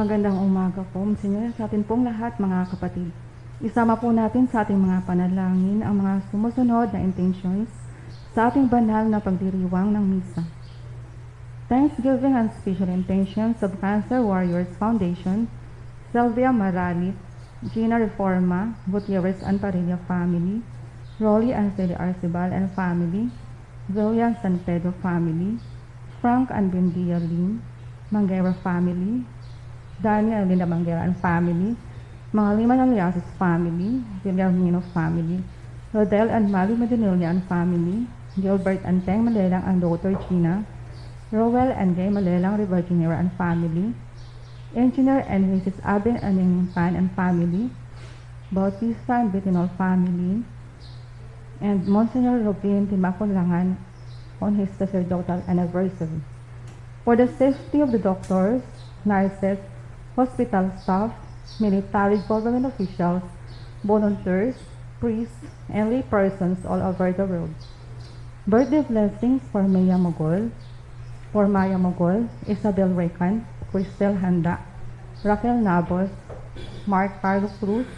Magandang umaga po, Monsignor, sa atin pong lahat, mga kapatid. Isama po natin sa ating mga panalangin ang mga sumusunod na intentions sa ating banal na pagdiriwang ng misa. Thanksgiving and special intentions of Cancer Warriors Foundation, Sylvia Maralit, Gina Reforma, Gutierrez and Parilla family, Rolly and Celia Arcibal and family, Zoya San Pedro family, Frank and Buendia Lim, Manguera family, Daniel and Linda Manguera and family, mga lima ng Liasis family, Villarmino family, Rodel and Mali Medinilla and family, Gilbert and Teng Malelang and Dr. Gina, Rowell and Gay Malelang Riverginera and family, Engineer and Mrs. Abin and Pan and family, Bautista and Bitinol family, and Monsignor Robin Timaculangan on his sacerdotal anniversary. For the safety of the doctors, nurses, hospital staff, military government officials, volunteers, priests, and lay persons all over the world. Birthday blessings for Maya Mogol, for Maya Mogol, Isabel Recan, Cristel Handa, Raquel Nabos, Mark Carlo Cruz,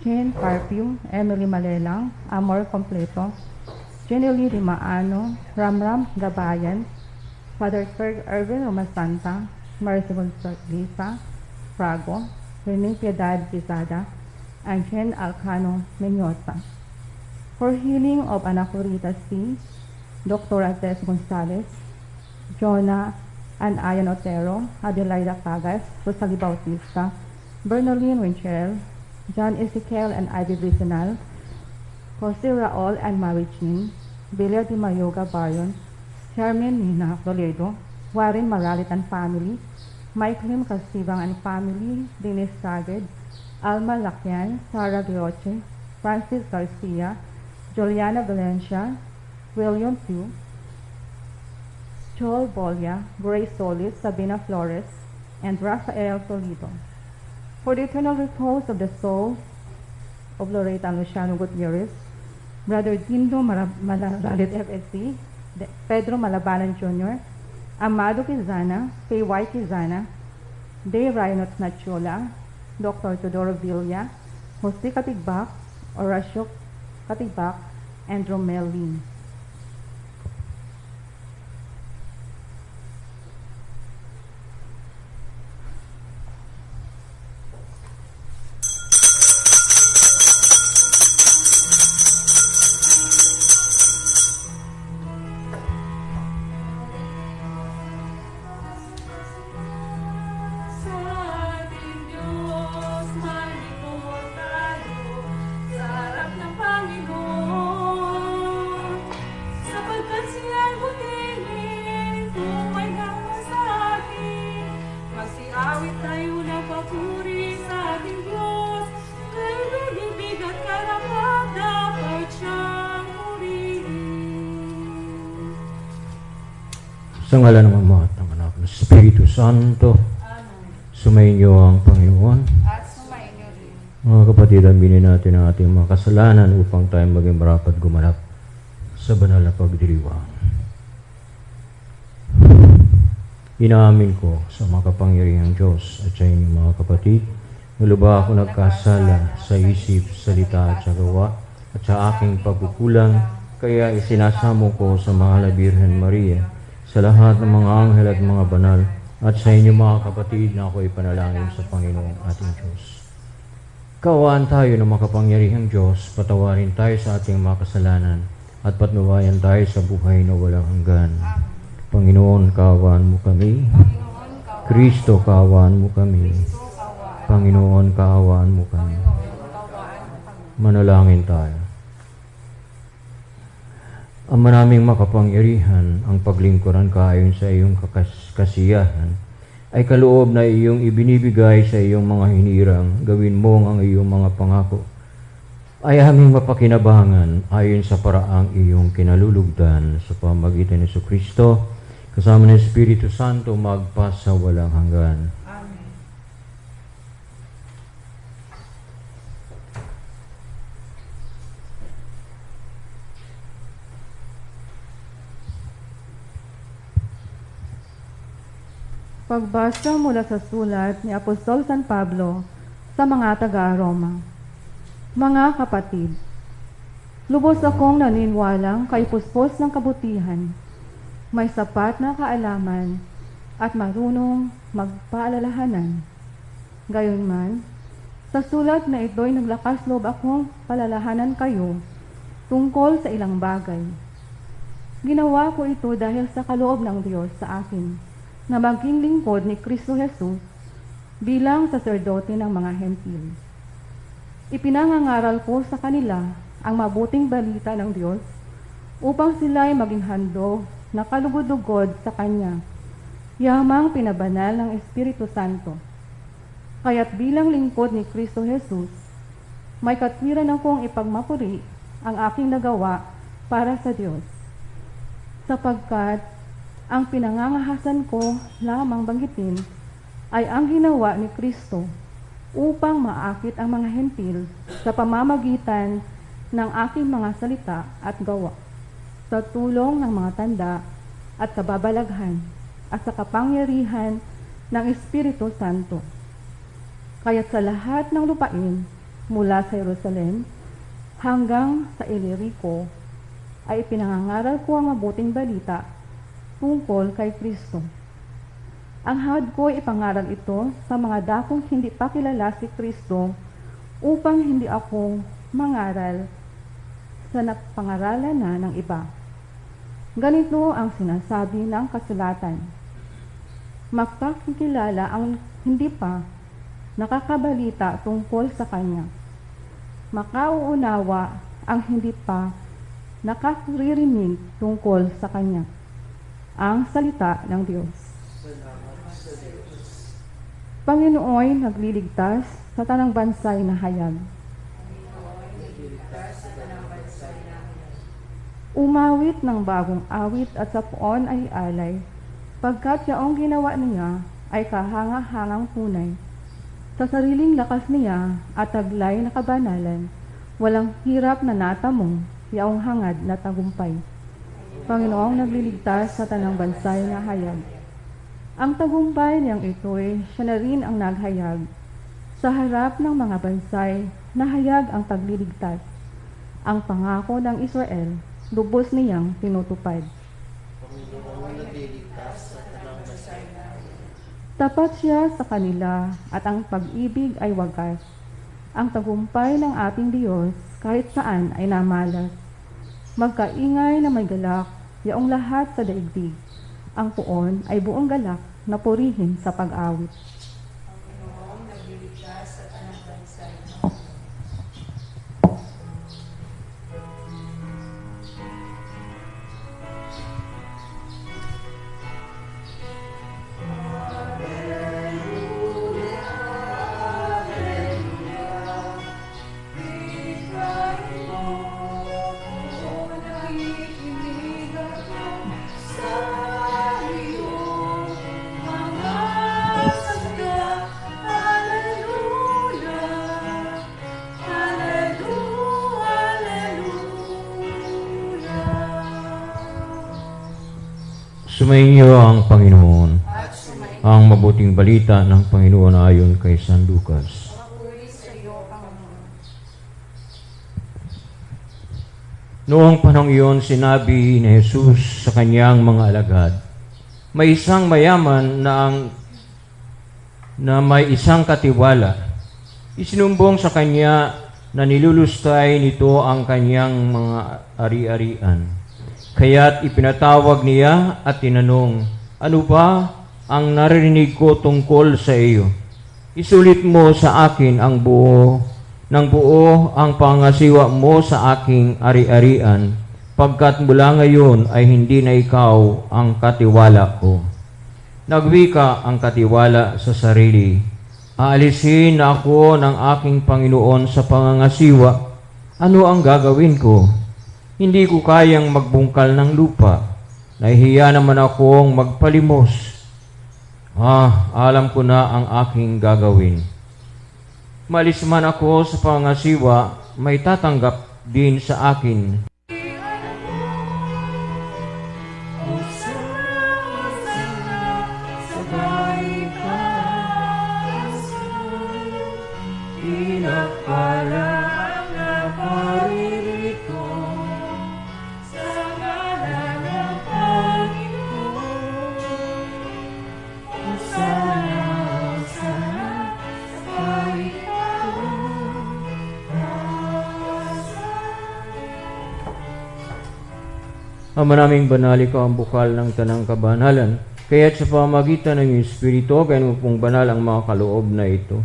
Jane Carpio, Emily Malelang, Amor Completo, Jenny Rimaano, Ramram Gabayan, Father Ferg Irvin Romasanta, Mercy Gonzalesa, Frago, Rene Piedad Quezada, and Jen Alcano Menyosa. For healing of Anacorita C, Dr. Ates Gonzalez, Jonah and Ayan Otero, Adelaida Cagas, Rosalie Bautista, Bernolyn Winchell, John Ezekiel and Ivy Vicinal, Jose Raol and Mary Chin, Bilia Di Mayoga Bayon, Charmaine Nina Toledo, Warren Maralit and family, Mike Lim Casibang and family, Dennis Saged, Alma Lacyan, Sara Gioche, Francis Garcia, Juliana Valencia, William Pugh, Joel Bolia, Grace Solis, Sabina Flores, and Rafael Toledo. For the eternal repose of the soul of Loretta and Luciano Gutierrez, Brother Dindo Malaralit FSC, Pedro Malabanan Jr., Amado Quizana, P.Y. Quizana, Day Rhinot Nachola, Dr. Teodoro Villa, Jose Katigbak, Horacio Katigbak, and Romel Lim. Sa ngala ng Ama at ng Anak ng Espiritu Santo, sumainyo ang Panginoon. At sumainyo rin. Mga kapatid, aminin natin ang ating mga kasalanan upang tayo maging marapat gumanap sa banal na pagdiriwang. Inaamin ko sa makapangyarihang Diyos at sa inyong mga kapatid, nuluba ako nagkasala sa isip, salita at sa gawa at sa aking pagkukulang, kaya isinasamo ko sa mahal na Birhen Maria, sa lahat ng mga anghel at mga banal, at sa inyong mga kapatid na ako'y panalangin sa Panginoong ating Diyos. Kawaan tayo ng makapangyarihang Diyos, patawarin tayo sa ating mga kasalanan, at patnubayan tayo sa buhay na walang hanggan. Panginoon, kaawaan mo kami. Kristo, kaawaan mo kami. Panginoon, kaawaan mo kami. Manalangin tayo. Ama naming makapangyarihan, ang paglingkuran ka ayon sa iyong kakas- kasiyahan, ay kaloob na iyong ibinibigay sa iyong mga hinirang, gawin mo ang iyong mga pangako. Ay aming mapakinabangan ayon sa paraang iyong kinalulugdan sa pamagitan ni Kristo, kasama ng Espiritu Santo magpa sa walang hanggan. Pagbasa mula sa sulat ni Apostol San Pablo sa mga taga-Roma. Mga kapatid, lubos akong naniniwalang kaipuspos ng kabutihan, may sapat na kaalaman at marunong magpaalalahanan. Gayunman, sa sulat na ito'y naglakas loob akong palalahanan kayo tungkol sa ilang bagay. Ginawa ko ito dahil sa kaloob ng Diyos sa akin na maging lingkod ni Kristo Jesus bilang saserdote ng mga hentil. Ipinangangaral ko sa kanila ang mabuting balita ng Diyos upang sila ay maging handog na kalugod-lugod sa Kanya, yamang pinabanal ng Espiritu Santo. Kaya't bilang lingkod ni Kristo Jesus, may katwiran akong ipagmapuri ang aking nagawa para sa Diyos. Sapagkat ang pinangangahasan ko lamang banggitin ay ang ginawa ni Kristo upang maakit ang mga hentil sa pamamagitan ng aking mga salita at gawa sa tulong ng mga tanda at kababalaghan at sa kapangyarihan ng Espiritu Santo. Kaya't sa lahat ng lupain mula sa Jerusalem hanggang sa Ilirico ay pinangangaral ko ang mabuting balita tungkol kay Kristo. Ang hawad ko ipangaral ito sa mga dakong hindi pa kilala si Kristo upang hindi ako mangaral sa napangaralan na ng iba. Ganito ang sinasabi ng kasulatan. Makakikilala ang hindi pa nakakabalita tungkol sa Kanya. Makauunawa ang hindi pa nakaririnig tungkol sa Kanya. Ang salita ng Diyos. Panginooy nagliligtas sa tanang bansay na hayag. Umawit ng bagong awit at sa poon ay alay, pagkat yaong ginawa niya ay kahanga-hangang tunay. Sa sariling lakas niya at taglay na kabanalan, walang hirap na natamong yaong hangad na tagumpay. Panginoong nagliligtas sa tanang bansay na hayag. Ang tagumpay niyang ito'y siya na rin ang naghayag. Sa harap ng mga bansay, nahayag ang pagliligtas. Ang pangako ng Israel, lubos niyang tinutupad. Tapat siya sa kanila at ang pag-ibig ay wagas. Ang tagumpay ng ating Diyos kahit saan ay namalas. Magkaingay na may galak, yaong lahat sa daigdig. Ang puon ay buong galak na purihin sa pag-awit. Sumainyo ang Panginoon. Ang mabuting balita ng Panginoon ayon kay San Lucas. Noong panahong iyon, sinabi ni Jesus sa kanyang mga alagad, may isang mayaman na ang na may isang katiwala. Isinumbong sa kanya na nilulustay nito ang kanyang mga ari-arian. Kaya't ipinatawag niya at tinanong, Ano ba ang naririnig ko tungkol sa iyo? Isulit mo sa akin ang buo ng buo ang pangasiwa mo sa aking ari-arian, pagkat mula ngayon ay hindi na ikaw ang katiwala ko. Nagwika ang katiwala sa sarili. Aalisin na ako ng aking Panginoon sa pangangasiwa. Ano ang gagawin ko? Hindi ko kayang magbungkal ng lupa. Nahihiya naman akong magpalimos. Ah, alam ko na ang aking gagawin. Malis man ako sa pangasiwa, may tatanggap din sa akin Ama naming banal, ikaw ang bukal ng tanang kabanalan. Kaya't sa pamagitan ng Espiritu, gayon mo pong banal ang mga kaloob na ito.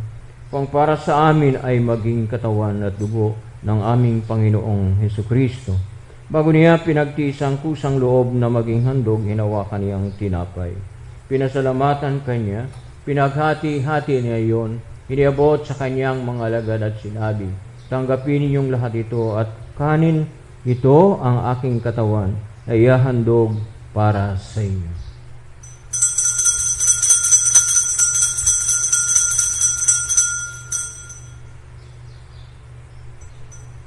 Kung para sa amin ay maging katawan at dugo ng aming Panginoong Heso Kristo. Bago niya pinagtiis ang kusang loob na maging handog, hinawakan niyang tinapay. Pinasalamatan kanya, pinaghati-hati niya iyon, iniabot sa kanyang mga alagad at sinabi, Tanggapin ninyong lahat ito at kanin ito ang aking katawan na ihahandog para sa inyo.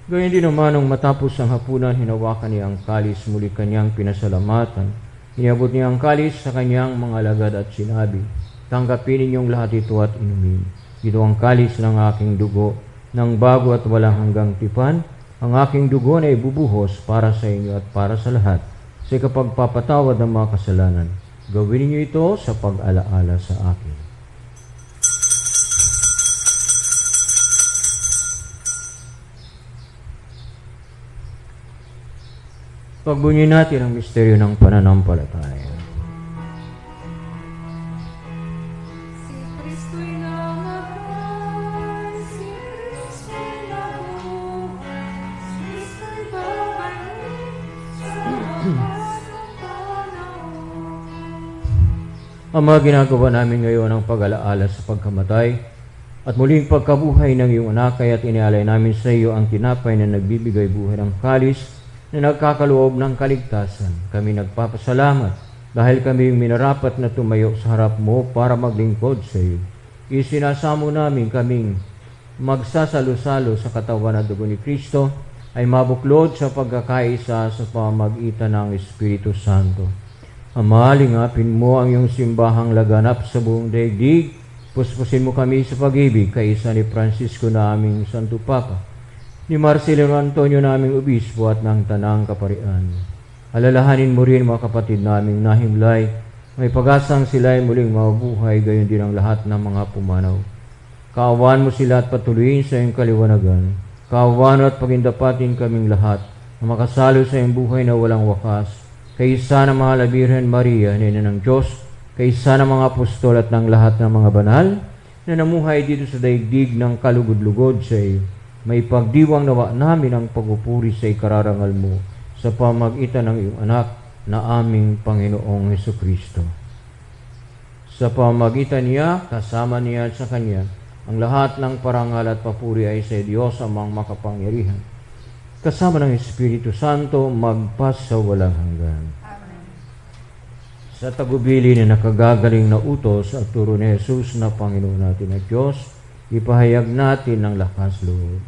Gayun din naman nung matapos ang hapunan, hinawakan niya ang kalis, muli kanyang pinasalamatan. Iniabot niya ang kalis sa kanyang mga alagad at sinabi, Tanggapin ninyong lahat ito at inumin. Ito ang kalis ng aking dugo, ng bago at walang hanggang tipan. Ang aking dugo na ibubuhos para sa inyo at para sa lahat sa kapagpapatawad ng mga kasalanan. Gawin niyo ito sa pag-alaala sa akin. Pagbunyi natin ang misteryo ng pananampalataya. Ama, ginagawa namin ngayon ang pag-alaala sa pagkamatay at muling pagkabuhay ng iyong anak, kaya't inialay namin sa iyo ang tinapay na nagbibigay buhay ng kalis na nagkakaloob ng kaligtasan. Kami nagpapasalamat dahil kami minarapat na tumayo sa harap mo para maglingkod sa iyo. Isinasamo namin kaming magsasalo-salo sa katawan at dugo ni Kristo ay mabuklod sa pagkakaisa sa pamagitan ng Espiritu Santo. Ama, lingapin mo ang iyong simbahang laganap sa buong daigdig. Puspusin mo kami sa pag-ibig kaisa ni Francisco na aming Santo Papa, ni Marcelino Antonio naming Obispo at ng Tanang Kaparian. Alalahanin mo rin mga kapatid naming nahimlay, may pag-asang sila ay muling mabuhay, gayon din ang lahat ng mga pumanaw. Kaawan mo sila at patuloyin sa iyong kaliwanagan. Kaawan at pagindapatin kaming lahat na makasalo sa iyong buhay na walang wakas. Kaysa ng mga Birhen Maria, Nina ng Diyos, kaysa ng mga apostol at ng lahat ng mga banal na namuhay dito sa daigdig ng kalugod-lugod sa iyo. May pagdiwang nawa namin ang pagpupuri sa ikararangal mo sa pamagitan ng iyong anak na aming Panginoong Heso Kristo. Sa pamagitan niya, kasama niya sa Kanya, ang lahat ng parangal at papuri ay sa Diyos amang makapangyarihan. Kasama ng Espiritu Santo, magpas sa walang hanggan. Sa tagubili na nakagagaling na utos at turo ni Jesus na Panginoon natin at Diyos, ipahayag natin ng lakas loob.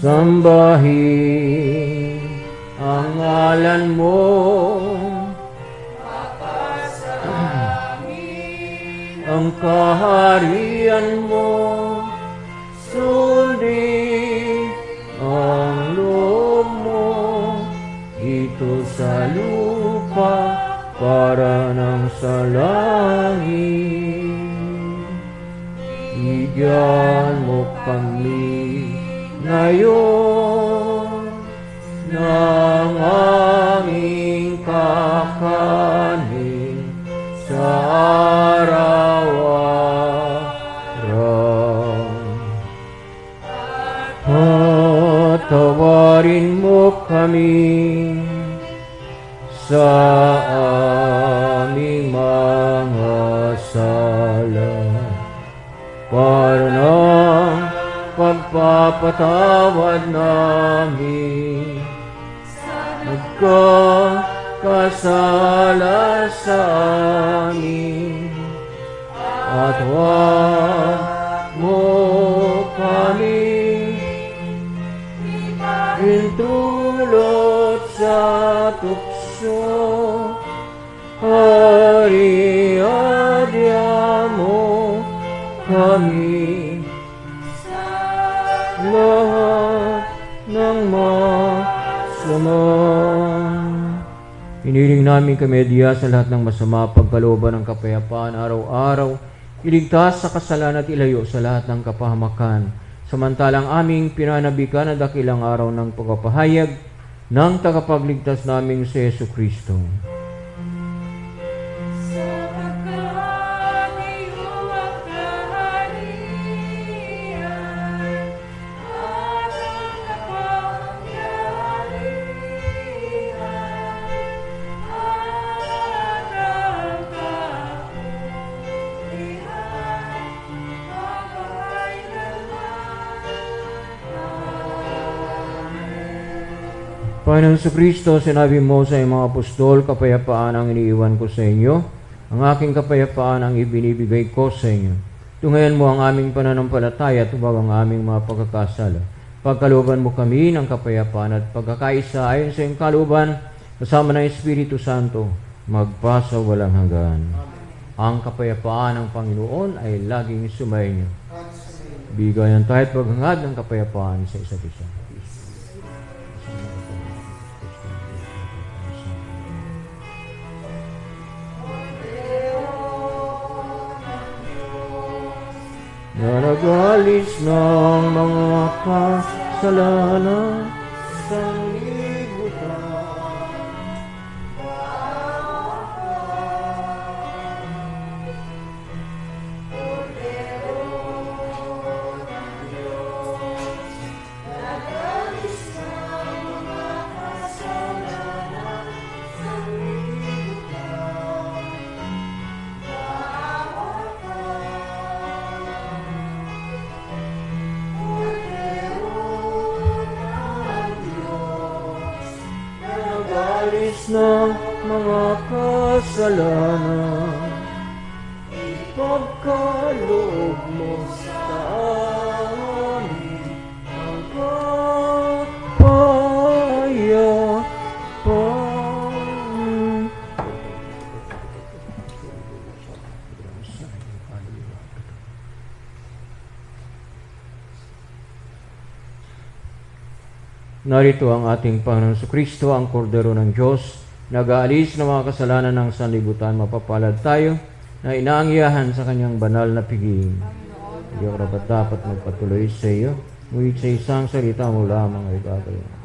Sambahin ang ngalan mo. Kaharian mo. Sundin ang loob mo dito sa lupa para ng sa langit. Bigyan mo kami ngayon kami sa aming mga sala. Para ng pagpapatawad namin nagkakasala sa amin. At huwag mo kami sa tukso Ariadya mo kami lahat ng masama. Hiniling namin kami diya sa lahat ng masama, pagkalooban ng kapayapaan araw-araw, iligtas sa kasalanan at ilayo sa lahat ng kapahamakan. Samantalang aming pinanabikan na dakilang araw ng pagpapahayag ng tagapagligtas naming si Yesu Kristo. Magpapailanman. Panginoon sa Kristo, sinabi mo sa mga apostol, kapayapaan ang iniiwan ko sa inyo. Ang aking kapayapaan ang ibinibigay ko sa inyo. Tungayan mo ang aming pananampalataya at huwag ang aming mga pagkakasala. Pagkaluban mo kami ng kapayapaan at pagkakaisa ayon sa iyong kaluban, kasama ng Espiritu Santo, magpasa walang hanggan. Ang kapayapaan ng Panginoon ay laging sumayin niyo. Bigayan tayo at paghangad ng kapayapaan sa isa't isa. Na nagalis ng mga kasalanan. sa ng mga kasalanan. Narito ang ating Panginoon sa Kristo, ang kordero ng Diyos, nag-aalis ng mga kasalanan ng sanlibutan, mapapalad tayo na inaangyahan sa kanyang banal na piging. Hindi ako dapat magpatuloy sa iyo, ngunit sa isang salita mo lamang ay gagawin.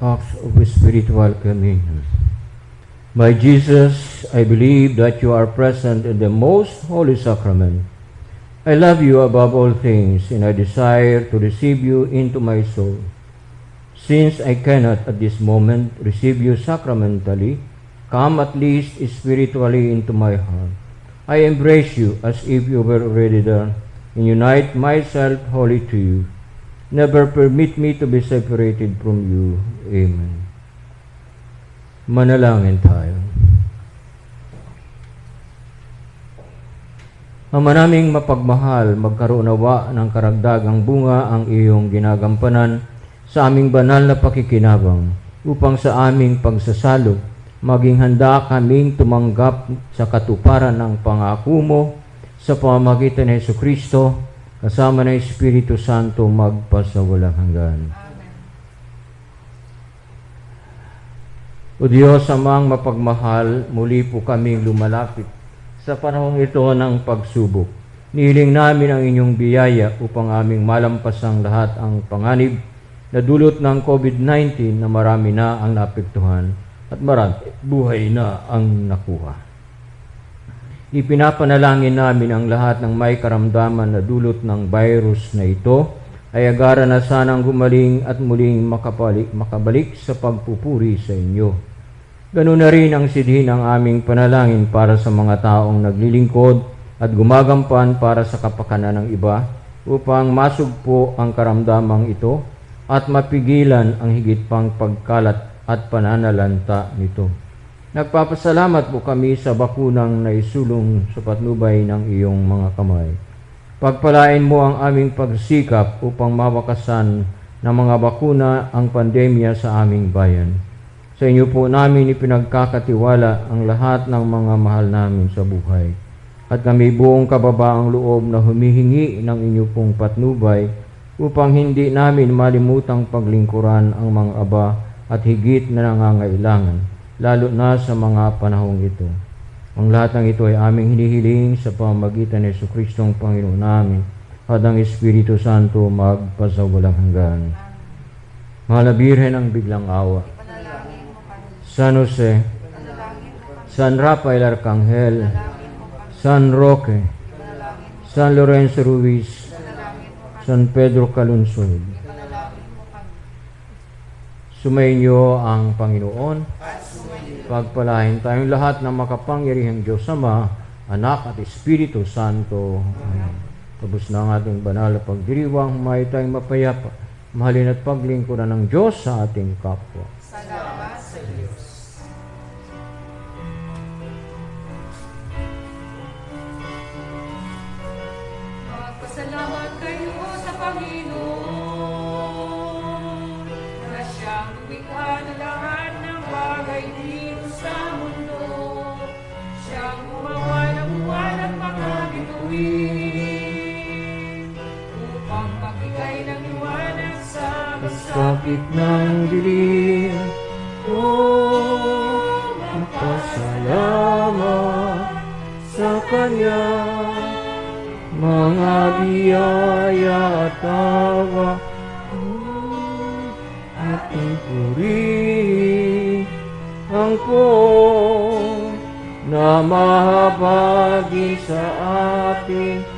Of spiritual communion. My Jesus, I believe that you are present in the most holy sacrament. I love you above all things, and I desire to receive you into my soul. Since I cannot at this moment receive you sacramentally, come at least spiritually into my heart. I embrace you as if you were already there, and unite myself wholly to you. Never permit me to be separated from you. Amen. Manalangin tayo. Ama naming mapagmahal, magkaroon nawa ng karagdagang bunga ang iyong ginagampanan sa aming banal na pakikinabang upang sa aming pagsasalo maging handa kaming tumanggap sa katuparan ng pangako mo sa pamamagitan ni Yesu Kristo kasama ng Espiritu Santo magpasawalang hanggan. O Diyos, amang mapagmahal, muli po kaming lumalapit sa panahong ito ng pagsubok. Nihiling namin ang inyong biyaya upang aming malampasang lahat ang panganib na dulot ng COVID-19 na marami na ang naapektuhan at marami buhay na ang nakuha. Ipinapanalangin namin ang lahat ng may karamdaman na dulot ng virus na ito ay agara na sanang gumaling at muling makabalik, makabalik sa pagpupuri sa inyo. Ganun na rin ang sidhin ng aming panalangin para sa mga taong naglilingkod at gumagampan para sa kapakanan ng iba upang masugpo ang karamdamang ito at mapigilan ang higit pang pagkalat at pananalanta nito. Nagpapasalamat po kami sa bakunang naisulong sa patnubay ng iyong mga kamay. Pagpalain mo ang aming pagsikap upang mawakasan ng mga bakuna ang pandemya sa aming bayan. Sa inyo po namin ipinagkakatiwala ang lahat ng mga mahal namin sa buhay. At kami buong kababaang loob na humihingi ng inyo pong patnubay upang hindi namin malimutang paglingkuran ang mga aba at higit na nangangailangan, lalo na sa mga panahong ito. Ang lahat ng ito ay aming hinihiling sa pamagitan ni Yesu Kristong Panginoon namin at ang Espiritu Santo magpasawalang hanggan. Mahal na Birhen ang biglang awa. San Jose, San Rafael Arcangel, San Roque, San Lorenzo Ruiz, San Pedro Calunsod. Sumainyo ang Panginoon. Pagpalain tayong lahat ng makapangyarihang Diyos Ama, Anak at Espiritu Santo. Amen. Tapos na ang ating banal na pagdiriwang, humayo tayong mapayapa, mahalin at paglingkuran ng Diyos sa ating kapwa. Tawa, ating purihin ang po na mahabagi sa ating